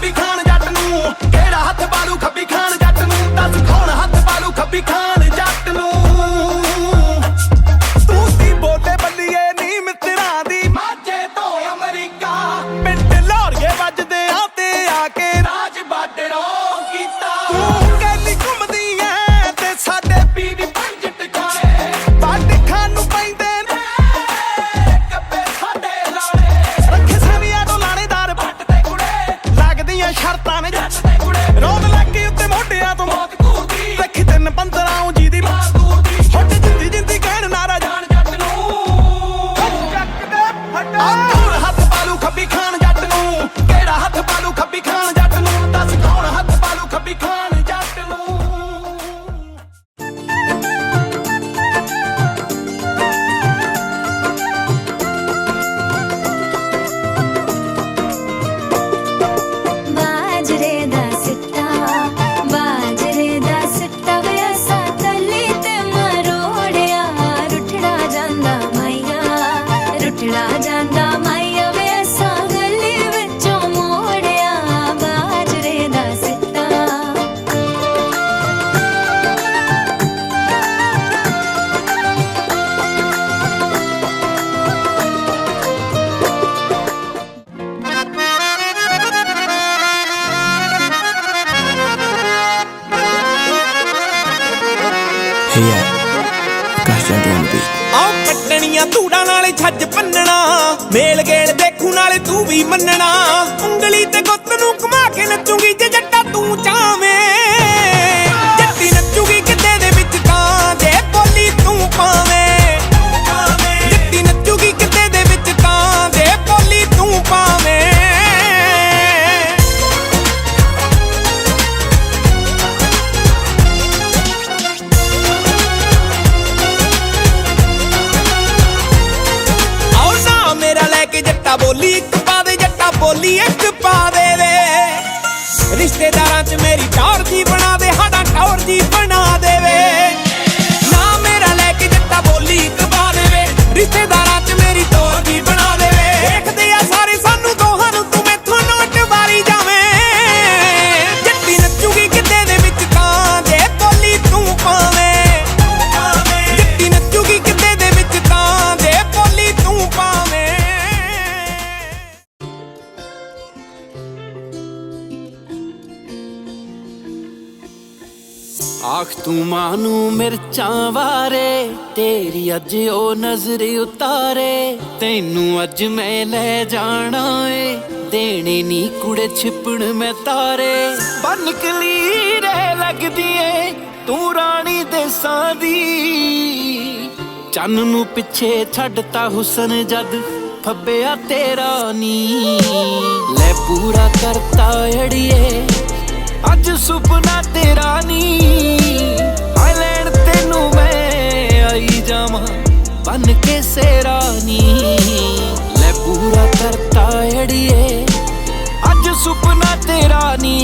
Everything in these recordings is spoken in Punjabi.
ਖੱਬੀ ਖਾਨ ਜੱਟ ਨੂੰ। ਕਿਹੜਾ ਹੱਥ ਬਾਲੂ ਖੱਬੀ ਖਾਨ ਜੱਟ ਨੂੰ? ਦੱਸ ਕੌਣ? ਹੱਥ ਬਾਲੂ ਖੱਬੀ ਖਾਨ ਯਾ ਕਾਸ਼ਾ ਡੋਨ ਬੀ ਆਉ ਕੱਟਣੀਆਂ ਧੂੜਾਂ ਨਾਲੇ ਛੱਜ ਪੰਨਣਾ। ਮੇਲ ਗੇਲ ਦੇਖੂ ਨਾਲੇ ਤੂੰ ਵੀ ਮੰਨਣਾ। ਉਂਗਲੀ ਤੇ ਗੁੱਤ ਨੂੰ ਘੁਮਾ ਕੇ ਨੱਚੂਗੀ ਜੱਟਾ ਤੂੰ ਚਾਵੇਂ। ਦੇ ਇੱਕ ਪਾ ਦੇ ਵੇ ਰਿਸ਼ਤੇਦਾਰਾਂ 'ਚ ਮੇਰੀ ਟੌਰ ਜੀ ਬਣਾ ਦੇ, ਸਾਡਾ ਟੌਰ ਜੀ ਤੂੰ ਮਾਨੂੰ ਮਿਰਚਾਂ ਵਾਰੇ, ਤੇਰੀ ਅੱਜ ਉਹ ਨਜ਼ਰ ਉਤਾਰੇ। ਤੈਨੂੰ ਅੱਜ ਮੈਂ ਲੈ ਜਾਣਾ ਏ, ਦੇਣੇ ਨੀ ਕੁੜੇ ਛਿਪਣ ਮੈਂ ਤਾਰੇ। ਬਨ ਕਲੀਰੇ ਲੱਗਦੀ ਏ, ਤੂੰ ਰਾਣੀ ਦੇਸਾਂ ਦੀ। ਚੰਨ ਨੂੰ ਪਿੱਛੇ ਛੱਡਤਾ ਹੁਸਨ ਜਦ, ਫੱਬਿਆ ਤੇਰਾ ਨੀ। ਲੈ ਪੂਰਾ ਕਰਤਾ ਅੜੀਏ ਅੱਜ ਸੁਪਨਾ ਤੇਰਾ ਨੀ ਆਈਲੈਂਡ ਤੈਨੂੰ ਮੈਂ ਆਈ ਜਾਵਾਂ ਬਨ ਕੇ ਸੇਰਾ ਨੀ ਲੈ ਪੂਰਾ ਕਰਤਾ ਅੜੀਏ ਅੱਜ ਸੁਪਨਾ ਤੇਰਾ ਨੀ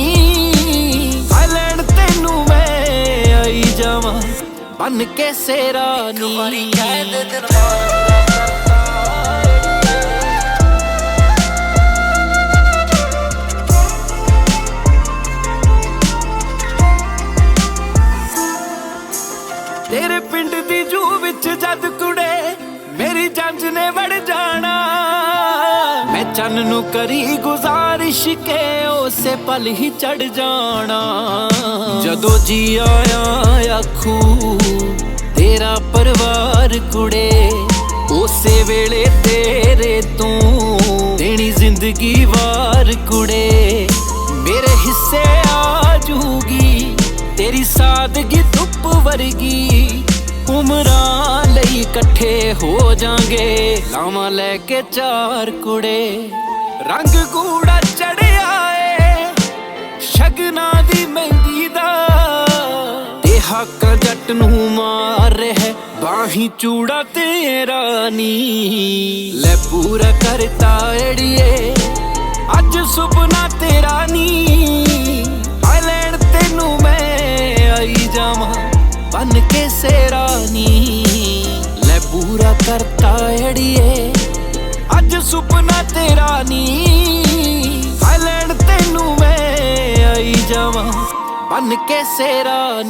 ਆਈਲੈਂਡ ਤੈਨੂੰ ਮੈਂ ਆਈ ਜਾਵਾਂ ਬਨ ਕੇ ਸੇਰਾ ਨੀ ਕਰੀ ਗੁਜ਼ਾਰਿਸ਼ ਕੇ ਉਸੇ ਪਲ ਹੀ ਚੜ ਜਾਣਾ। ਜਦੋਂ ਜੀ ਆਇਆ ਆਖੂ ਤੇਰਾ ਪਰਿਵਾਰ ਕੁੜੇ, ਉਸੇ ਵੇਲੇ ਤੇਰੇ ਤੂੰ ਦੇਣੀ ਜ਼ਿੰਦਗੀ ਵਾਰ ਕੁੜੇ। ਮੇਰੇ ਹਿੱਸੇ ਆ ਜੂਗੀ, ਤੇਰੀ ਸਾਦਗੀ ਧੁੱਪ ਵਰਗੀ। ਉਮਰਾਂ ਲਈ ਇਕੱਠੇ ਹੋ ਜਾਾਂਗੇ, ਲਾਵਾਂ ਲੈ ਕੇ ਚਾਰ ਕੁੜੇ। ਰੰਗ ਕੂੜਾ ਚੜਿਆ ਏ, ਸ਼ਗਨਾ ਦੀ ਮਹਿੰਦੀ ਦਾ। ਤੇ ਹੱਕ ਜੱਟ ਨੂੰ ਮਾਰ ਰਿਹਾ ਬਾਹੀ ਚੂੜਾ ਤੇਰਾ ਨੀ ਲੈ ਪੂਰਾ ਕਰਤਾ ਏੜੀਏ, ਅੱਜ ਸੁਪਨਾ ਤੇਰਾ ਨੀ ਸੁਪਨਾ ਤੇਰਾ ਨੀ। ਆਈਲੈਂਡ ਤੈਨੂੰ ਮੈਂ ਆਈ ਜਾਵਾਂ, ਬਨ ਕੇ ਸੇਰਾ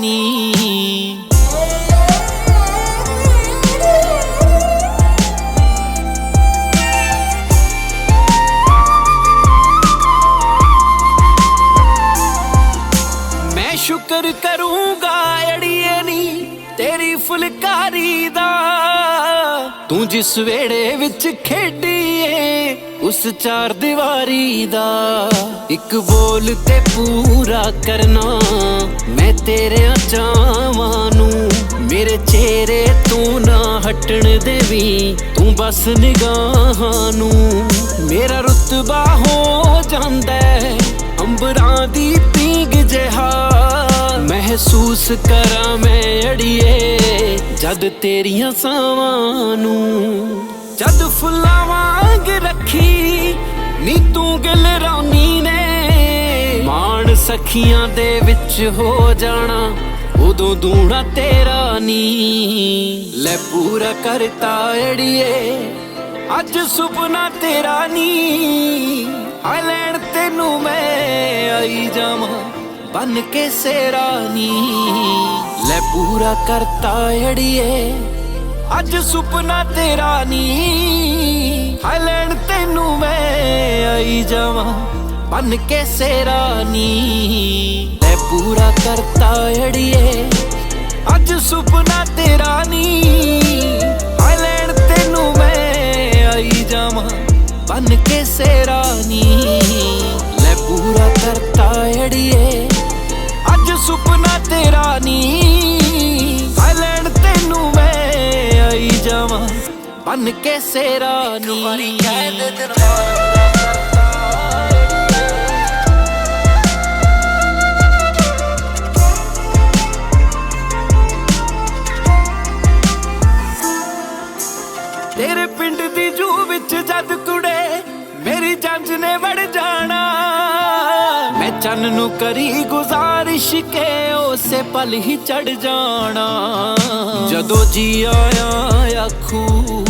ਮੈਂ ਸ਼ੁਕਰ ਕਰੂੰਗਾ ਅੜੀਏ ਨੀ, ਤੇਰੀ ਫੁਲਕਾਰੀ ਦਾ ਤੂੰ ਜਿਸ ਵੇੜੇ ਵਿੱਚ ਖੇਡੀਏ, ਉਸ ਚਾਰ ਦੀਵਾਰੀ ਦਾ ਇੱਕ ਬੋਲ ਤੇ ਪੂਰਾ ਕਰਨਾ। ਮੈਂ ਤੇਰੇ ਚਾਵਾਂ ਨੂੰ ਮੇਰੇ ਚਿਹਰੇ ਤੂੰ ਨਾ ਹਟਣ ਦੇਵੀ। ਤੂੰ ਬਸ ਨਿਗਾਹਾਂ ਨੂੰ ਮੇਰਾ ਰੁਤਬਾ ਹੋ ਜਾਂਦਾ ਅੰਬਰਾਂ ਦੀ ਪੀਂਗ ਜਿਹਾ ਮਹਿਸੂਸ ਕਰਾਂ ਮੈਂ ਅੜੀਏ। ਜਦ ਤੇਰੀਆਂ ਸਾਵਾਂ ਨੂੰ ਜਦ ਫੁੱਲਾਂ ਵਾਂਗ ਰੱਖੀ ਨੀ ਤੂੰ ਗਿਲ ਰੌਣੀ ਨੇ ਮਾਣ ਸਖੀਆਂ ਦੇ ਵਿੱਚ ਹੋ ਜਾਣਾ, ਉਦੋਂ ਦੂਣਾ ਤੇਰਾ ਨੀ ਲੈ ਪੂਰਾ ਕਰਤਾ ਅੜੀਏ, ਅੱਜ ਸੁਪਨਾ ਤੇਰਾ ਨੀ ਲੈਣ ਤੈਨੂੰ ਮੈਂ ਆਈ ਜਾਵਾਂ, ਬਨ ਕੇ ਸੇਰਾ ਨੀ ਲੈ ਪੂਰਾ ਕਰਤਾ ਤਾਂ ਅੜੀਏ, ਅੱਜ ਸੁਪਨਾ ਤੇਰਾ ਨਹੀਂ। ਹਾਇ ਲੈਣ ਤੈਨੂੰ ਮੈਂ ਆਈ ਜਾਵਾਂ, ਬਨ ਕੇ ਸੇਰਾਨੀ ਮੈਂ ਪੂਰਾ ਕਰਤਾ ਅੜੀਏ, ਅੱਜ ਸੁਪਨਾ ਤੇਰਾ ਨਹੀਂ। ਹਾਇ ਲੈਣ ਤੈਨੂੰ ਮੈਂ ਆਈ ਜਾਵਾਂ, ਬਨ ਕੇ ਸੇਰਾਨੀ ਲੈ ਪੂਰਾ ਕਰਤਾ ਅੜੀਏ, ਅੱਜ ਸੁਪਨਾ ਤੇਰਾ ਨਹੀਂ। ਆਈ ਜਾਵਾਂ। ਬਨ ਕੇ ਦਿਨ ਤੇਰੇ ਪਿੰਡ ਦੀ ਜੂ ਵਿੱਚ ਜਦ ਮੈਂ ਨੂੰ ਕਰੀ ਗੁਜ਼ਾਰਿਸ਼ ਕੇ ਉਸੇ ਪਲ ਹੀ ਚੜ ਜਾਣਾ। ਜਦੋਂ ਜੀ ਆਇਆ ਆਖੂ